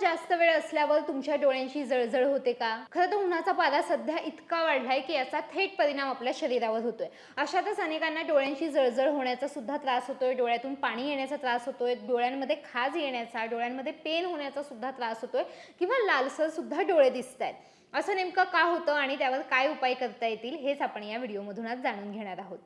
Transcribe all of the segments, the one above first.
जास्त वेळ असल्यावर तुमच्या डोळ्यांची जळजळ होते का? खरं तर उन्हाचा पारा सध्या इतका वाढलाय की याचा थेट परिणाम आपल्या शरीरावर होतोय. अशातच अनेकांना डोळ्यांची जळजळ होण्याचा सुद्धा त्रास होतोय डोळ्यातून पाणी येण्याचा त्रास होतोय डोळ्यांमध्ये खाज येण्याचा डोळ्यांमध्ये पेन होण्याचा सुद्धा त्रास होतोय किंवा लालसर सुद्धा डोळे दिसत आहेत असं नेमकं का होतं आणि त्यावर काय उपाय करता येतील हेच आपण या व्हिडिओमधूनच जाणून घेणार आहोत.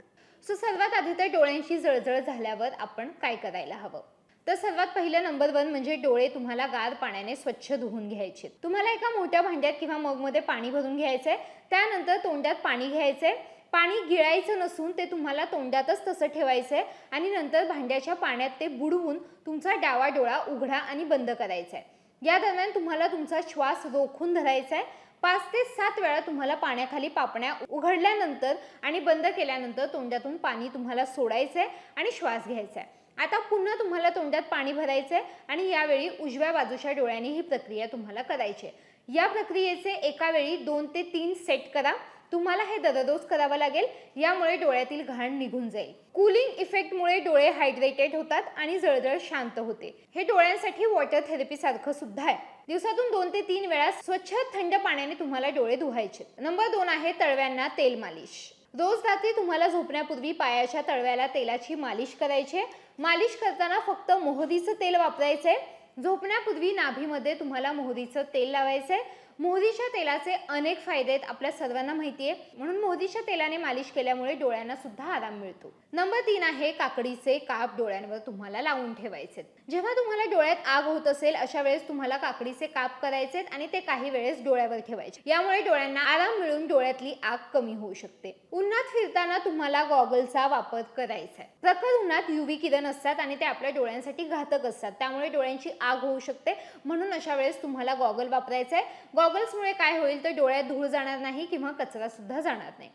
सो सर्वात आधी तर डोळ्यांची जळजळ झाल्यावर आपण काय करायला हवं? तर सर्वात पहिलं नंबर वन म्हणजे डोळे तुम्हाला गार पाण्याने स्वच्छ धुवून घ्यायचे. तुम्हाला एका मोठ्या भांड्यात किंवा मगमध्ये पाणी भरून घ्यायचं आहे त्यानंतर तोंडात पाणी घ्यायचं आहे पाणी गिळायचं नसून ते तुम्हाला तोंडातच तसं ठेवायचं आहे आणि नंतर भांड्याच्या पाण्यात ते बुडवून तुमचा डावा डोळा उघडा आणि बंद करायचा आहे या दरम्यान तुम्हाला तुमचा श्वास रोखून धरायचा आहे पाच ते सात वेळा तुम्हाला पाण्याखाली पापण्या उघडल्यानंतर आणि बंद केल्यानंतर तोंडातून पाणी तुम्हाला सोडायचं आहे आणि श्वास घ्यायचा आहे आता पुन्हा तुम्हाला तोंडात पाणी भरायचे आणि यावेळी उजव्या बाजूच्या डोळ्याने ही प्रक्रिया तुम्हाला करायची आहे. या प्रक्रियेचे एका वेळी दोन ते तीन सेट करा. तुम्हाला हे दररोज करावं लागेल. यामुळे डोळ्यातील घाण निघून जाईल. कुलिंग इफेक्टमुळे डोळे हायड्रेटेड होतात आणि जळजळ शांत होते. हे डोळ्यांसाठी वॉटर थेरपी सारखं सुद्धा आहे. दिवसातून दोन ते तीन वेळा स्वच्छ थंड पाण्याने तुम्हाला डोळे धुवायचे नंबर दोन आहे तळव्यांना तेल मालिश. रोज रात्री तुम्हाला झोपण्यापूर्वी पायाच्या तळव्याला तेलाची मालिश करायची आहे. मालिश करताना फक्त मोहरीचं तेल वापरायचंय झोपण्यापूर्वी नाभीमध्ये तुम्हाला मोहरीचं तेल लावायचंय मोहरीच्या तेलाचे अनेक फायदे आहेत आपल्या सर्वांना माहिती आहे म्हणून मोहरीच्या तेलाने मालिश केल्यामुळे डोळ्यांना सुद्धा आराम मिळतो. नंबर तीन आहे काकडीचे काप डोळ्यांवर तुम्हाला लावून ठेवायचे जेव्हा तुम्हाला डोळ्यात आग होत असेल अशा वेळेस तुम्हाला काकडीचे काप करायचे आणि ते काही वेळेस डोळ्यावर ठेवायचे. यामुळे डोळ्यांना आराम मिळून डोळ्यातली आग कमी होऊ शकते. उन्हात फिरताना तुम्हाला गॉगलचा वापर करायचा आहे. प्रखर उन्हात युवी किरण असतात आणि ते आपल्या डोळ्यांसाठी घातक असतात. त्यामुळे डोळ्यांची आग होऊ शकते. म्हणून अशा वेळेस तुम्हाला गॉगल वापरायचा आहे. गॉगल्समुळे काय होईल? तर डोळ्यात धूळ जाणार नाही किंवा कचरा सुद्धा जाणार नाही.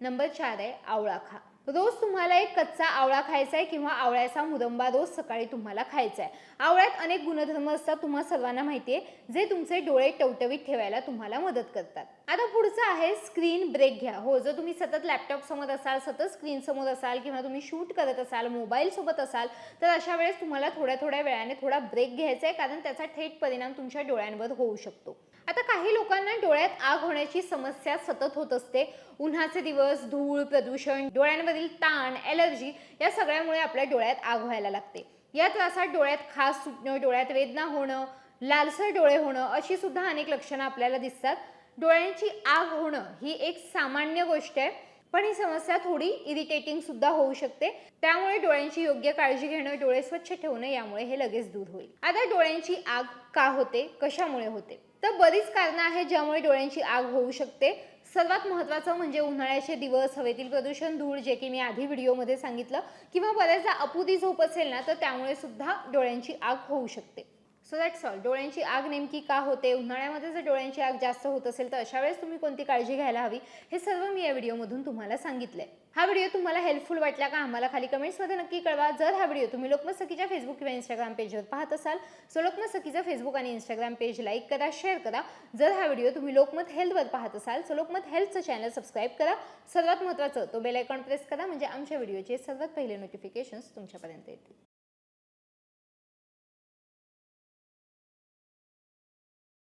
नंबर चार आहे आवळा खा. रोज तुम्हाला एक कच्चा आवळा खायचा आहे किंवा आवळ्याचा मुरंबा रोज सकाळी तुम्हाला खायचा आहे. आवळ्यात अनेक गुणधर्म असतात तुम्हाला सर्वांना माहिती आहे जे तुमचे डोळे टवटवीत ठेवायला तुम्हाला मदत करतात. आता पुढचं आहे स्क्रीन ब्रेक घ्या. हो जर तुम्ही सतत लॅपटॉप समोर असाल सतत स्क्रीन समोर असाल किंवा तुम्ही शूट करत असाल मोबाईल सोबत असाल तर अशा वेळेस तुम्हाला थोड्या थोड्या वेळाने थोडा ब्रेक घ्यायचा आहे कारण त्याचा थेट परिणाम तुमच्या डोळ्यांवर होऊ शकतो. आता काही लोकांना डोळ्यात आग होण्याची समस्या सतत होत असते. उन्हाचे दिवस धूळ प्रदूषण डोळ्यांवरील ताण ॲलर्जी या सगळ्यामुळे आपल्या डोळ्यात आग व्हायला लागते. या त्रासात डोळ्यात खास सुटणं डोळ्यात वेदना होणं लालसर डोळे होणं अशी सुद्धा अनेक लक्षणं आपल्याला दिसतात. डोळ्यांची आग होणं ही एक सामान्य गोष्ट आहे पण ही समस्या थोडी इरिटेटिंग सुद्धा होऊ शकते. त्यामुळे डोळ्यांची योग्य काळजी घेणं डोळे स्वच्छ ठेवणं यामुळे हे लगेच दूर होईल. आता डोळ्यांची आग का होते? कशामुळे होते? तर बरीच कारणं आहेत ज्यामुळे डोळ्यांची आग होऊ शकते. सर्वात महत्त्वाचं म्हणजे उन्हाळ्याचे दिवस हवेतील प्रदूषण धूळ जे की मी आधी व्हिडिओमध्ये सांगितलं किंवा बऱ्याचदा अपुरी झोप असेल ना तर त्यामुळे सुद्धा डोळ्यांची आग होऊ शकते. सो दॅट्स ऑल डोळ्यांची आग नेमकी का होते? उन्हाळ्यामध्ये जर डोळ्यांची आग जास्त होत असेल तर अशा वेळेस तुम्ही कोणती काळजी घ्यायला हवी? हे सर्व मी या व्हिडिओमधून तुम्हाला सांगितलंय. हा व्हिडिओ तुम्हाला हेल्पफुल वाटला का? आम्हाला खाली कमेंट्समध्ये नक्की कळवा. जर हा व्हिडिओ तुम्ही लोकमत सखीच्या फेसबुक किंवा इंस्टाग्राम पेजवर पाहत असाल सो लोकमत सखीचं फेसबुक आणि इंस्टाग्राम पेज लाईक करा शेअर करा. जर हा व्हिडिओ तुम्ही लोकमत हेल्थवर पाहत असाल सो लोकमत हेल्थचं चॅनल सबस्क्राईब करा. सर्वात महत्त्वाचं तो बेल आयकॉन प्रेस करा म्हणजे आमच्या व्हिडिओचे सर्वात पहिले नोटिफिकेशन्स तुमच्यापर्यंत येतील.